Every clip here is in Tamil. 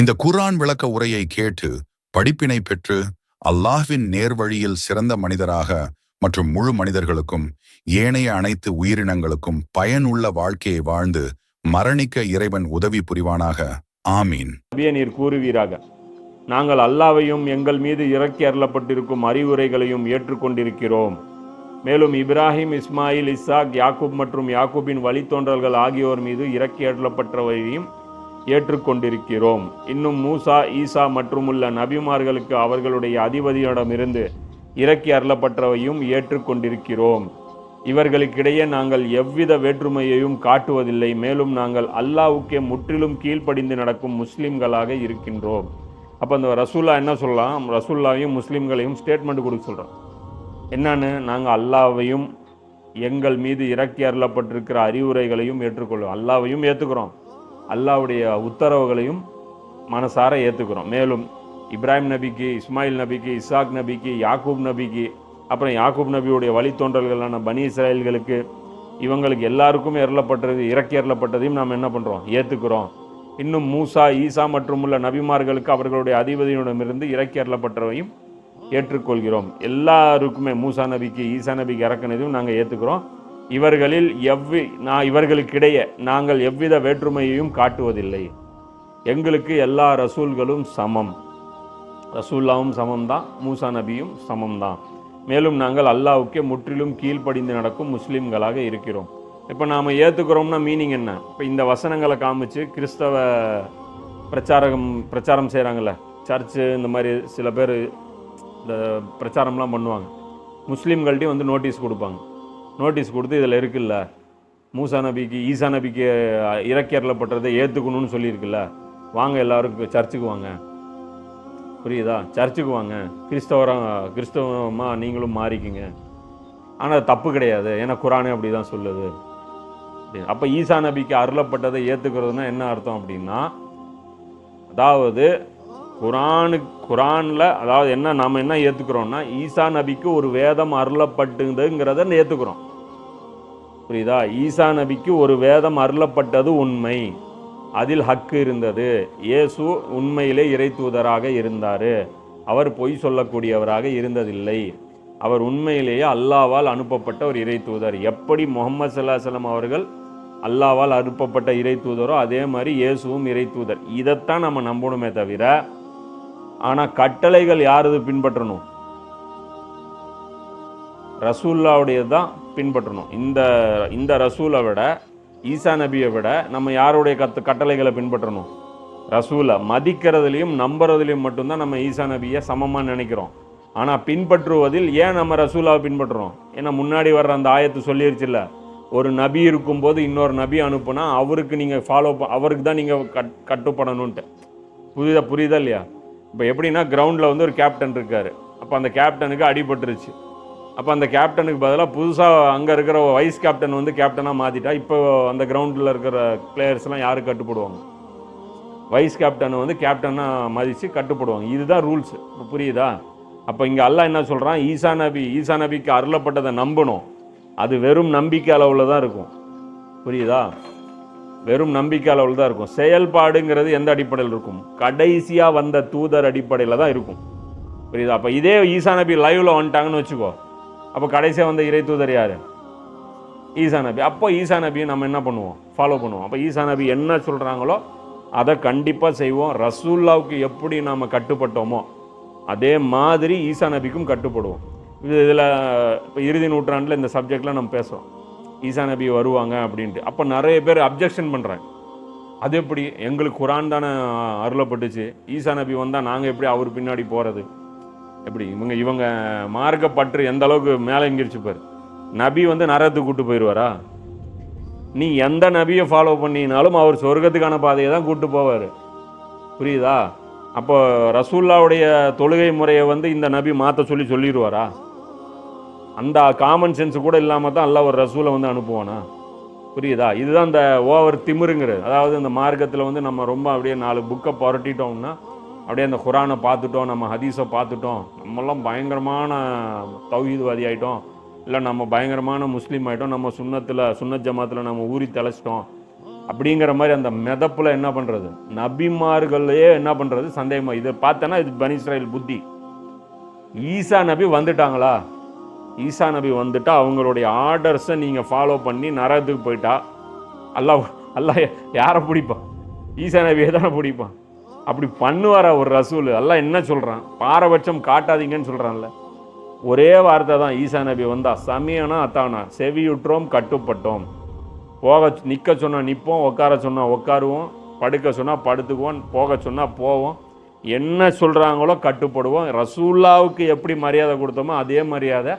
இந்த குர்ஆன் விளக்க உரையை கேட்டு படிப்பினை பெற்று அல்லாஹ்வின் நேர்வழியில் சிறந்த மனிதராக மற்றும் முழு மனிதர்களுக்கும் ஏனைய அனைத்து உயிரினங்களுக்கும் பயனுள்ள வாழ்க்கையை வாழ்ந்து மரணிக்க இறைவன் உதவி புரிவானாக. ஆமீன். நீர் கூறுவீராக. நாங்கள் அல்லாவையும் எங்கள் மீது இறக்கி அருளப்பட்டிருக்கும் அறிவுரைகளையும் ஏற்றுக்கொண்டிருக்கிறோம். மேலும் இப்ராஹிம் இஸ்மாயில் இஸ்ஸாக் யாக்கூப் மற்றும் யாக்கூபின் வழித்தோன்றல்கள் ஆகியோர் மீது இறக்கி அருளப்பட்டவரையும் ஏற்றுக்கொண்டிருக்கிறோம். இன்னும் மூசா ஈசா மற்றும் உள்ள நபிமார்களுக்கு அவர்களுடைய அதிபதியிடமிருந்து இறக்கி அருளப்பட்டவையும் ஏற்றுக்கொண்டிருக்கிறோம். இவர்களுக்கிடையே நாங்கள் எவ்வித வேற்றுமையையும் காட்டுவதில்லை. மேலும் நாங்கள் அல்லாவுக்கே முற்றிலும் கீழ்ப்படிந்து நடக்கும் முஸ்லீம்களாக இருக்கின்றோம். அப்போ அந்த ரசூல்லா என்ன சொல்லலாம்? ரசூல்லாவையும் முஸ்லீம்களையும் ஸ்டேட்மெண்ட் கொடுக்க சொல்கிறோம் என்னன்னு? நாங்கள் அல்லாவையும் எங்கள் மீது இறக்கி அருளப்பட்டிருக்கிற அறிவுரைகளையும் ஏற்றுக்கொள்வோம். அல்லாவையும் ஏற்றுக்கிறோம் அல்லாவுடைய உத்தரவுகளையும் மனசார ஏற்றுக்கிறோம் மேலும் இப்ராஹிம் நபிக்கு இஸ்மாயில் நபிக்கு இசாக் நபிக்கு யாக்கூப் நபிக்கு அப்புறம் யாக்கூப் நபியுடைய வழித்தோன்றல்களான பனி இஸ்ராயல்களுக்கு இவங்களுக்கு எல்லாருக்கும் அருளப்பட்டது இறக்கி அருளப்பட்டதையும் நாம் என்ன பண்ணுறோம் ஏற்றுக்கிறோம் இன்னும் மூசா ஈசா மற்றும் உள்ள நபிமார்களுக்கு அவர்களுடைய அதிபதியிடமிருந்து இறக்கி அருளப்பட்டவையும் ஏற்றுக்கொள்கிறோம். எல்லாருக்குமே மூசா நபிக்கு ஈசா நபிக்கு இறக்குனதையும் நாங்கள் ஏற்றுக்கிறோம் இவர்களில் எவ்வி நான் இவர்களுக்கிடையே நாங்கள் எவ்வித வேற்றுமையையும் காட்டுவதில்லை. எங்களுக்கு எல்லா ரசூல்களும் சமம். ரசூல்லாவும் சமம்தான் மூசா நபியும் சமம்தான். மேலும் நாங்கள் அல்லாவுக்கே முற்றிலும் கீழ்ப்படிந்து நடக்கும் முஸ்லீம்களாக இருக்கிறோம். இப்போ நாம் ஏற்றுக்கிறோம்னா மீனிங் என்ன? இப்போ இந்த வசனங்களை காமிச்சு கிறிஸ்தவ பிரச்சாரம் பிரச்சாரம் செய்கிறாங்கல்ல சர்ச்சு இந்த மாதிரி சில பேர் இந்த பிரச்சாரம்லாம் பண்ணுவாங்க. முஸ்லீம்கள்ட்டையும் வந்து நோட்டீஸ் கொடுப்பாங்க. நோட்டீஸ் கொடுத்து இதில் இருக்குல்ல? மூசா நபிக்கு ஈசா நபிக்கு இறக்கேறப்பட்டதை ஏற்றுக்கணும்னு சொல்லியிருக்குல்ல? வாங்க எல்லோரும் சர்ச்சுக்கு வாங்க. புரியுதா? சர்ச்சுக்கு வாங்க. கிறிஸ்தவரம் கிறிஸ்தவமாக நீங்களும் மாறிக்குங்க. ஆனால் தப்பு கிடையாது. ஏன்னா குரானே அப்படி தான் சொல்லுது. அப்போ ஈசா நபிக்கு அருளப்பட்டதை ஏற்றுக்கிறதுனா என்ன அர்த்தம் அப்படின்னா அதாவது குரானு குரானில் அதாவது என்ன நாம் என்ன ஏற்றுக்கிறோம்னா ஈசா நபிக்கு ஒரு வேதம் அருளப்பட்டுங்கிறத ஏற்றுக்கிறோம் புரியுதா? ஈசா நபிக்கு ஒரு வேதம் அருளப்பட்டது உண்மை. அதில் ஹக்கு இருந்தது. இயேசு உண்மையிலே இறை தூதராக இருந்தார். அவர் பொய் சொல்லக்கூடியவராக இருந்ததில்லை. அவர் உண்மையிலேயே அல்லாவால் அனுப்பப்பட்ட ஒரு இறை தூதர். எப்படி முகமது சல்லாஹலம் அவர்கள் அல்லாவால் அனுப்பப்பட்ட இறை தூதரோ அதே மாதிரி இயேசுவும் இறை தூதர். இதைத்தான் நம்ம நம்பணுமே தவிர ஆனால் கட்டளைகள் யாரது பின்பற்றணும்? ரசூல்லாவுடைய தான் பின்பற்றணும். இந்த இந்த ரசூலை விட ஈசா நபியை விட நம்ம யாருடைய கத்து கட்டளைகளை பின்பற்றணும்? ரசூலை மதிக்கிறதுலையும் நம்புறதுலையும் மட்டும்தான் நம்ம ஈசா நபியை சமமாக நினைக்கிறோம். ஆனால் பின்பற்றுவதில் ஏன் நம்ம ரசூலாவை பின்பற்றுறோம்? ஏன்னா முன்னாடி வர்ற அந்த ஆயத்து சொல்லிருச்சுல்ல ஒரு நபி இருக்கும்போது இன்னொரு நபி அனுப்புனா அவருக்கு நீங்கள் ஃபாலோ அவருக்கு தான் நீங்கள் கட் கட்டுப்படணுன்ட்டு புரியுதா புரியுதா இல்லையா? இப்போ எப்படின்னா கிரவுண்டில் வந்து ஒரு கேப்டன் இருக்கார். அப்போ அந்த கேப்டனுக்கு அடிபட்டுருச்சு. அப்போ அந்த கேப்டனுக்கு பதிலாக புதுசாக அங்கே இருக்கிற வைஸ் கேப்டன் வந்து கேப்டனாக மாற்றிட்டா இப்போ அந்த கிரவுண்டில் இருக்கிற பிளேயர்ஸ்லாம் யார் கட்டுப்படுவாங்க? வைஸ் கேப்டனை வந்து கேப்டனாக மதித்து கட்டுப்படுவாங்க. இதுதான் ரூல்ஸ் இப்போ புரியுதா? அப்போ இங்கே அல்லா என்ன சொல்கிறான் ஈசா நபி ஈசா நபிக்கு அருளப்பட்டதை நம்பணும். அது வெறும் நம்பிக்கை அளவில் தான் இருக்கும். புரியுதா? வெறும் நம்பிக்கை அளவில் தான் இருக்கும். செயல்பாடுங்கிறது எந்த அடிப்படையில் இருக்கும்? கடைசியாக வந்த தூதர் அடிப்படையில் தான் இருக்கும். புரியுதா? அப்போ இதே ஈசா நபி லைவில் வந்துட்டாங்கன்னு வச்சுக்கோ. அப்போ கடைசியாக வந்த இறை தூதர் யார்? ஈசா நபி. அப்போ ஈசா நபியை நம்ம என்ன பண்ணுவோம்? ஃபாலோ பண்ணுவோம். அப்போ ஈசா நபி என்ன சொல்கிறாங்களோ அதை கண்டிப்பாக செய்வோம். ரசூல்லாவுக்கு எப்படி நாம் கட்டுப்பட்டோமோ அதே மாதிரி ஈசா நபிக்கும் கட்டுப்படுவோம். இது இதில் இப்போ இறுதி நூற்றாண்டில் இந்த சப்ஜெக்டில் நம்ம பேசுகிறோம் ஈசா நபி வருவாங்க அப்படின்ட்டு. அப்போ நிறைய பேர் அப்ஜெக்ஷன் பண்ணுறாங்க அது எப்படி? எங்களுக்கு குரான் தானே அருளப்பட்டுச்சு. ஈசா நபி வந்தால் நாங்கள் எப்படி அவர் பின்னாடி போகிறது எப்படி? இவங்க இவங்க மார்க்கப்பற்று எந்த அளவுக்கு மேலே எங்கிருச்சு பாரு. நபி வந்து நரகத்துக்கு கூட்டு போயிடுவாரா நீ எந்த நபியை ஃபாலோ பண்ணினாலும் அவர் சொர்க்கத்துக்கான பாதையை தான் கூட்டு போவார். புரியுதா? அப்போ ரசூல்லாவுடைய தொழுகை முறையை வந்து இந்த நபி மாற்ற சொல்லி சொல்லிடுவாரா? அந்த காமன் சென்ஸ் கூட இல்லாமல் தான் எல்லாம் ஒரு ரசூலை வந்து அனுப்புவானா? புரியுதா? இதுதான் இந்த ஓவர் திமிருங்கிறது. அதாவது இந்த மார்க்கத்தில் வந்து நம்ம ரொம்ப அப்படியே நாலு புக்கை புரட்டிட்டோம்னா அப்படியே அந்த குரானை பார்த்துட்டோம் நம்ம ஹதீஸை பார்த்துட்டோம். நம்மெல்லாம் பயங்கரமான தௌஹீத்வாதி ஆகிட்டோம் இல்லை நம்ம பயங்கரமான முஸ்லீம் ஆகிட்டோம் நம்ம சுண்ணத்தில் சுன்னத் ஜமாத்தில் நம்ம ஊறி தெளிச்சிட்டோம். அப்படிங்கிற மாதிரி அந்த மிதப்பில் என்ன பண்ணுறது நபிமார்களையே என்ன பண்ணுறது சந்தேகமாக இதை பார்த்தோன்னா இது பனி புத்தி. ஈசா நபி வந்துட்டாங்களா? ஈசா நபி வந்துட்டா அவங்களுடைய ஆர்டர்ஸை நீங்கள் ஃபாலோ பண்ணி நரகத்துக்கு போயிட்டா. அல்லாஹ் அல்லாஹ் யாரை பிடிப்பான்? ஈசா நபியை தானே பிடிப்பான். அப்படி பண்ணுவார ஒரு ரசூல்? எல்லாம் என்ன சொல்கிறான் பாரபட்சம் காட்டாதீங்கன்னு சொல்கிறான்ல ஒரே வார்த்தை தான் ஈசா நபி வந்தா சமியனா அத்தானா செவியுற்றோம் கட்டுப்பட்டோம். போக நிற்க சொன்னால் நிற்போம் உட்கார சொன்னால் உட்காருவோம் படுக்க சொன்னால் படுத்துக்குவோம் போக சொன்னால் போவோம். என்ன சொல்கிறாங்களோ கட்டுப்படுவோம். ரசூல்லாவுக்கு எப்படி மரியாதை கொடுத்தோமோ அதே மரியாதை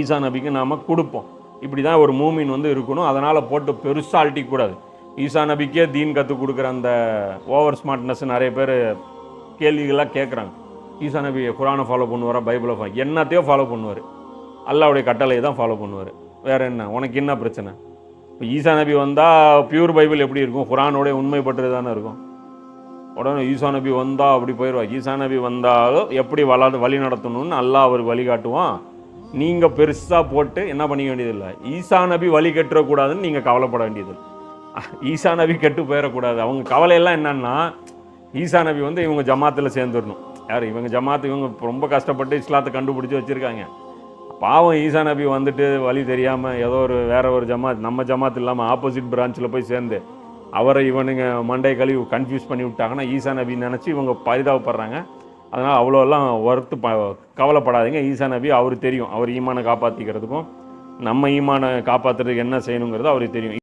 ஈசா நபிக்கு நாம் கொடுப்போம். இப்படி தான் ஒரு மூமின் வந்து இருக்கணும். அதனால் போட்டு பெருசாக அழட்டிக்கூடாது ஈசா நபிக்கே தீன் கற்றுக் கொடுக்குற அந்த ஓவர் ஸ்மார்ட்னஸ் நிறைய பேர் கேள்விகளாக கேட்குறாங்க ஈசா நபி குரானை ஃபாலோ பண்ணுவாரா பைபிளை ஃபாலோ என்னத்தையோ ஃபாலோ பண்ணுவார். அல்லாவுடைய கட்டளையை தான் ஃபாலோ பண்ணுவார். வேற என்ன? உனக்கு என்ன பிரச்சனை? இப்போ ஈசா நபி வந்தால் பியூர் பைபிள் எப்படி இருக்கும்? குரானோடைய உண்மைப்பட்டது தானே இருக்கும். உடனே ஈசா நபி வந்தால் அப்படி போயிடுவா ஈசா நபி வந்தாலும் எப்படி வள வழி நடத்தணும்னு அல்லாஹ் அவர் வழிகாட்டுவான் நீங்கள் பெருசாக போட்டு என்ன பண்ணிக்க வேண்டியதில்லை. ஈசா நபி வழி கட்டுறக்கூடாதுன்னு நீங்கள் கவலைப்பட வேண்டியது ஈசா நபி கெட்டு போயிடக்கூடாது. அவங்க கவலையெல்லாம் என்னன்னா ஈசா நபி வந்து இவங்க ஜமாத்தில் சேர்ந்துடணும். யார்? இவங்க ஜமாத்து இவங்க ரொம்ப கஷ்டப்பட்டு இஸ்லாத்தை கண்டுபிடிச்சி வச்சுருக்காங்க. பாவம் ஈசா நபி வந்துட்டு வழி தெரியாமல் ஏதோ ஒரு வேற ஒரு ஜமாத் நம்ம ஜமாத் இல்லாமல் ஆப்போசிட் பிரான்ச்சில் போய் சேர்ந்து அவரை இவனுங்க மண்டை கழுவி கன்ஃபியூஸ் பண்ணி விட்டாங்கன்னா ஈசா நபி நினச்சி இவங்க பரிதாபப்படுறாங்க. அதனால் அவ்வளோலாம் ஒர்த்து ப கவலைப்படாதீங்க. ஈசா நபி அவர் தெரியும். அவர் ஈமானை காப்பாற்றிக்கிறதுக்கும் நம்ம ஈமானை காப்பாற்றுறதுக்கு என்ன செய்யணுங்கிறது அவருக்கு தெரியும்.